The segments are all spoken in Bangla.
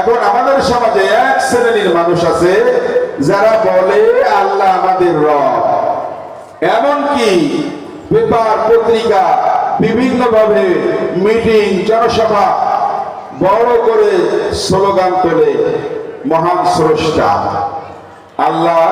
এখন আমাদের সমাজে এক শ্রেণির মানুষ আছে, যারা বলে, আল্লাহ আমাদের রব। এমনকি পেপার, পত্রিকা বিভিন্ন ভাবে মিটিং, জনসভা বড় করে স্লোগান তোলে, মহান স্রষ্টা। আল্লাহ,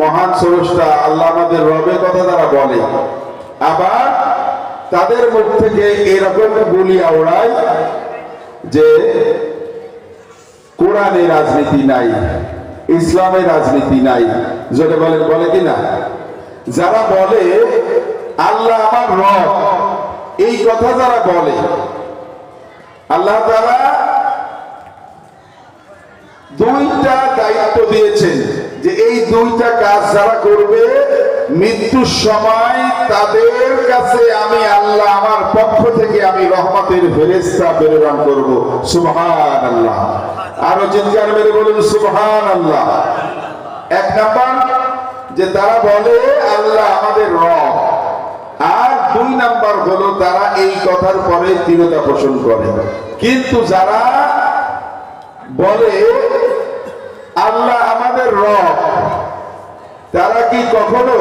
মহান স্রষ্টা, আল্লাহ আমাদের রবের কথা তারা বলে। আবার তাদের মুখ থেকে এরকম বলি আওড়ায় যে কোরআনে রাজনীতি নাই ইসলামের রাজনীতি নাই। যেটা বলেন, বলে কি না যারা বলে, আল্লাহ আমার রব এই কথা যারা বলে, আল্লাহ তারা দুইটা দায়িত্ব দিয়েছেন যে এই দুইটা কাজ যারা করবে, মৃত্যুর সময় তাদের কাছে আমি আল্লাহ, আমার পক্ষ থেকে আমি রহমতের ফেরেস্তা প্রেরণ করব। সুবহান আল্লাহ আরও চিৎকার মেরে বলুন সুবহান আল্লাহ এক নাম্বার, যে তারা বলে, আল্লাহ আমাদের রব। আর দুই নাম্বার হলো, তারা এই কথার পরে দৃঢ়তা পোষণ করে। কিন্তু যারা বলে, আল্লাহ আমাদের রব, তারা কি কখনো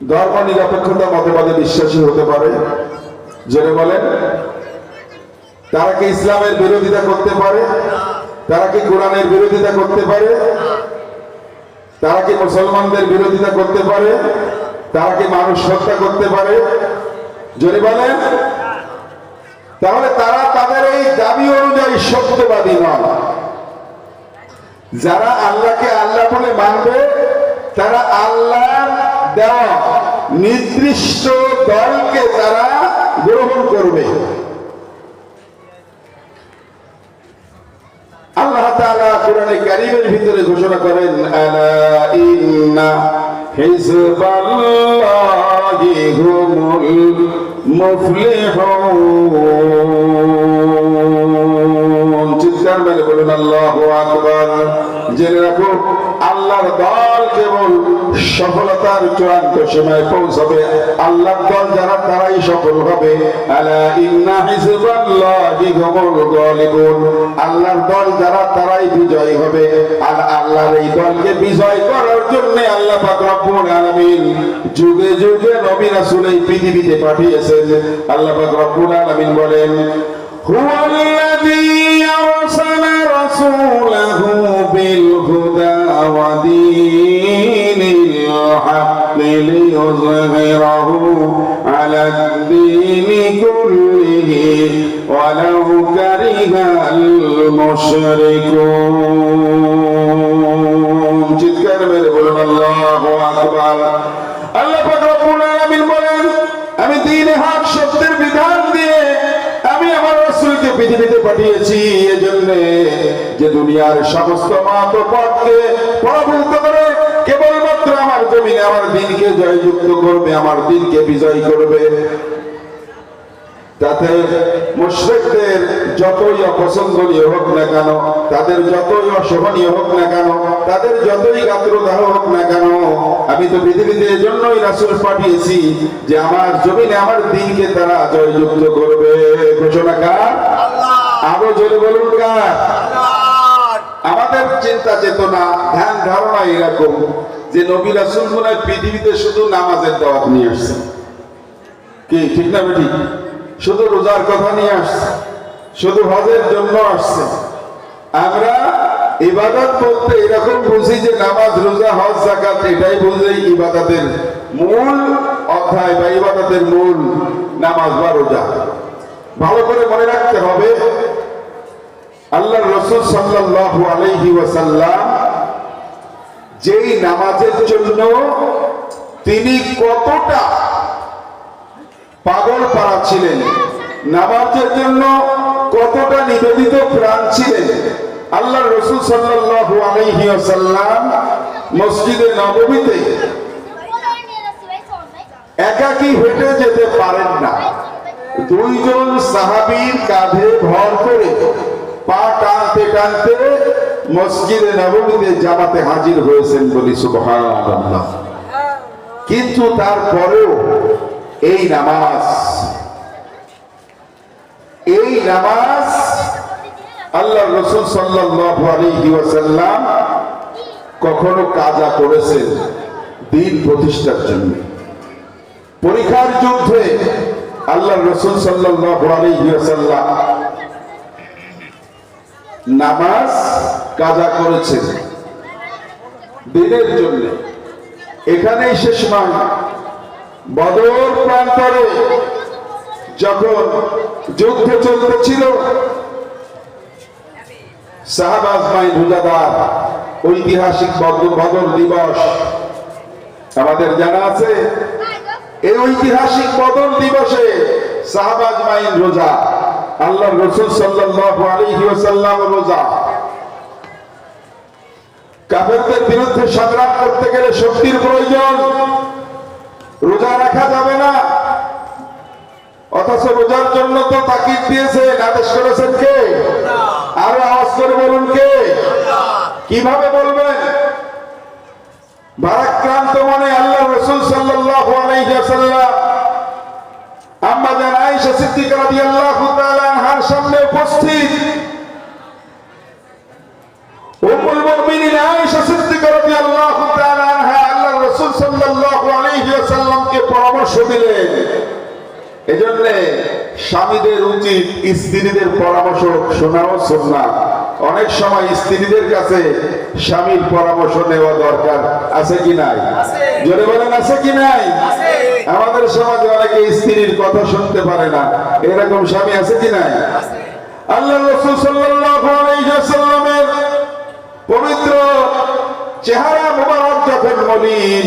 ধর্ম নিরপেক্ষতা মতবাদে বিশ্বাসী হতে পারে। জেনে বলেন, তারা কি ইসলামের বিরোধিতা করতে পারে? তারা কি কোরআনের বিরোধিতা করতে পারে? তারা কি মুসলমানদের বিরোধিতা করতে পারে? তারা কি মানুষ হত্যা করতে পারে? যদি বলেন, তাহলে তারা তাদের এই দাবি অনুযায়ী সত্যবাদী নন। যারা আল্লাহকে আল্লাহ বলে মানবে, তারা আল্লাহ দেওয়া নির্দিষ্ট দলকে তারা গ্রহণ করবে। আল্লাহ তাআলা কোরআনে কারীমের ভিতরে ঘোষণা করেন, আলা ইন্না হিজবাল্লাহি চিৎকার মেরে বলুন, আল্লাহু আকবার। জেনে রাখো আল্লাহর দল কেবল সফলতার চূড়ান্ত সময় পৌঁছাবে। আল্লাহর দল যারা, তারাই সফল হবে। আল্লাহর দল যারা, তারাই বিজয়ী হবে। আর আল্লাহর এই দলকে বিজয় করার জন্য আল্লাহ রব্বুল আলামিন যুগে যুগে নবী রাসূল এই পৃথিবীতে পাঠিয়েছেন। আল্লাহ রব্বুল আলমিন বলেন, হুয়াল্লাযী আরসালা রাসূলাহু বিল হুদা ودين الحق ليظهره على الدين كله ولو كره المشركون. جد تذكر الله أكبر الله রাসূলকে পৃথিবীতে পাঠিয়েছি, এজন্য যে দুনিয়ার সমস্ত মত পথকে পরাভূত করে, কেবলমাত্র আমার জমিনে, আমার দিনকে জয়যুক্ত করবে, আমার দিনকে বিজয় করবে। তাতে মুশরিকদের যতই অপছন্দনীয় হোক না কেন তাদের যতই অশোভনীয় হোক না কেন তাদের যতই গাত্রদাহ হোক না কেন আমি তো পৃথিবীতে এজন্যই রাসূল পাঠিয়েছি যে আমার জমিনে আমার দিনকে তারা জয়যুক্ত করবে। ঘোষণা কার? আরও জোরে বলুন কার? আমাদের চিন্তা চেতনা ধ্যান ধারণা এরকম যে নবী রাসুল মনে হয় পৃথিবীতে শুধু নামাজের দাওয়াত নিয়ে আসছে। কি ঠিক না বেটি শুধু রোজার কথা নিয়ে আসছে, শুধু হজের জন্য আসছে। আমরা ইবাদত বলতে এরকম বুঝি যে নামাজ, রোজা, হজ জাকাত এটাই বুঝে ইবাদতের মূল অধ্যায় বা ইবাদতের মূল নামাজ বা রোজা। ভালো করে মনে রাখতে হবে আল্লাহ রসুল সাল্লাল্লাহু আলাইহি ওয়াসাল্লাম যেই নামাজের জন্য তিনি কতটা পাগল পাড়া ছিলেন। নামাজের জন্য কতটা নিবেদিত প্রাণ ছিলেন? আল্লাহ রসুল আলাইহি মসজিদে নববীতে একাকী হেঁটে যেতে পারেন না। দুইজন সাহাবীর কাঁধে ভর করে পা টানতে টানতে মসজিদে নবমীতে জামাতে হাজির হয়েছেন বলি সুবহানাল্লাহ। কিন্তু তারপরেও এই নামাজ। এই নামাজ আল্লাহ রসুল আলাইহি কখনো কাজা করেছেন দিন প্রতিষ্ঠার জন্য। পরীক্ষার যুদ্ধে আল্লাহ রসুল আলাইহি নামাজ কাজা করেছেন দিনের জন্য। এখানেই শেষ মান। বদর প্রান্তরে যখন যুদ্ধ চলতেছিল শাহবাজ ভাই রোজাদার ঐতিহাসিক বদর দিবস, আমাদের জানা আছে, এই ঐতিহাসিক বদল দিবসে শাহবাজ মাইন রোজা আল্লাহ রসুল সাল্লাল্লাহু আলাইহি ওয়াসাল্লাম রোজা। কাফেরদের বিরুদ্ধে সংগ্রাম করতে গেলে শক্তির প্রয়োজন রোজা রাখা যাবে না। অথচ রোজার জন্য তো তাকিদ দিয়েছেন আদেশ করেছেন কে? আরও আওয়াজ করে বলুন কে? কীভাবে বলবেন? ভারাক্রান্ত মানে আল্লাহ রসুল সাল্লাহ আমরা আম্মা জান আয়েশা সিদ্দিকা রাদিয়াল্লাহু এজন্য স্বামীদের উচিত স্ত্রীদের পরামর্শ শোনাও সুন্নাহ। অনেক সময় স্ত্রীদের কাছে স্বামীর পরামর্শ নেওয়া দরকার। আছে কি নাই? জোরে বলেন আছে কি নাই? আমাদের সমাজে অনেকে স্ত্রীর কথা শুনতে পারে না। এরকম স্বামী আছে কি নাই? আল্লাহ রসুল সাল্লাল্লাহু আলাইহি ওয়াসাল্লামের পবিত্র চেহারা মোবারক যখন মলিন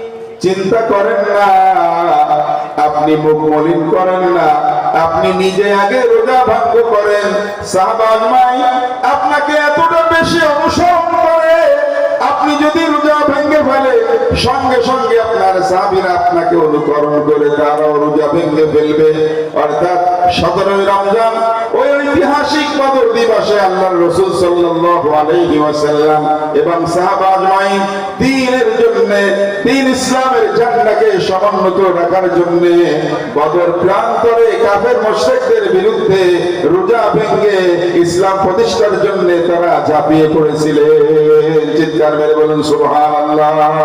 চিন্তা করেন না। আপনি মুখ মলিন করেন না। আপনি নিজে আগে রোজা ভঙ্গ করেন। সাহবাজ মাই, আপনাকে এতটা বেশি অনুসরণ করে, আপনি যদি রোজা ভেঙে ফেলে, সঙ্গে সঙ্গে আপনার সাহাবীরা আপনাকে অনুকরণ করে, তারাও রোজা ভেঙে ফেলবে। অর্থাৎ সতেরোই রমজান, ওই ঐতিহাসিক বদর দিবসে আল্লাহর রাসূল সাল্লাল্লাহু আলাইহি ওয়াসাল্লাম এবং সাহাবা আজমাইন দ্বীনের জন্য দ্বীন ইসলামের ঝান্ডাকে সমুন্নত রাখার জন্য বদর প্রান্তরে কাফের মুশরিকদের বিরুদ্ধে রোজা ভেঙে ইসলাম প্রতিষ্ঠার জন্য তারা ঝাঁপিয়ে পড়েছিলেন। চিৎকার মেরে বলুন, সুবহানাল্লাহ।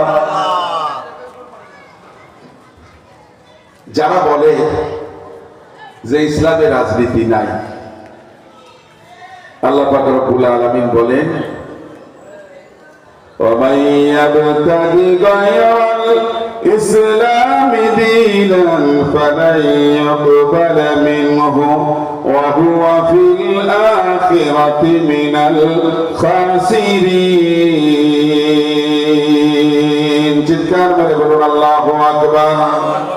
যারা বলে যে ইসলামে রাজনীতি নাই আল্লাহ পাক রব্বুল আলামিন বলেন ومن يبتغي غير الإسلام دينا فلن يقبل منه وهو في الآخرة من الخاسرين চিৎকার মেরে বলুন আল্লাহু আকবার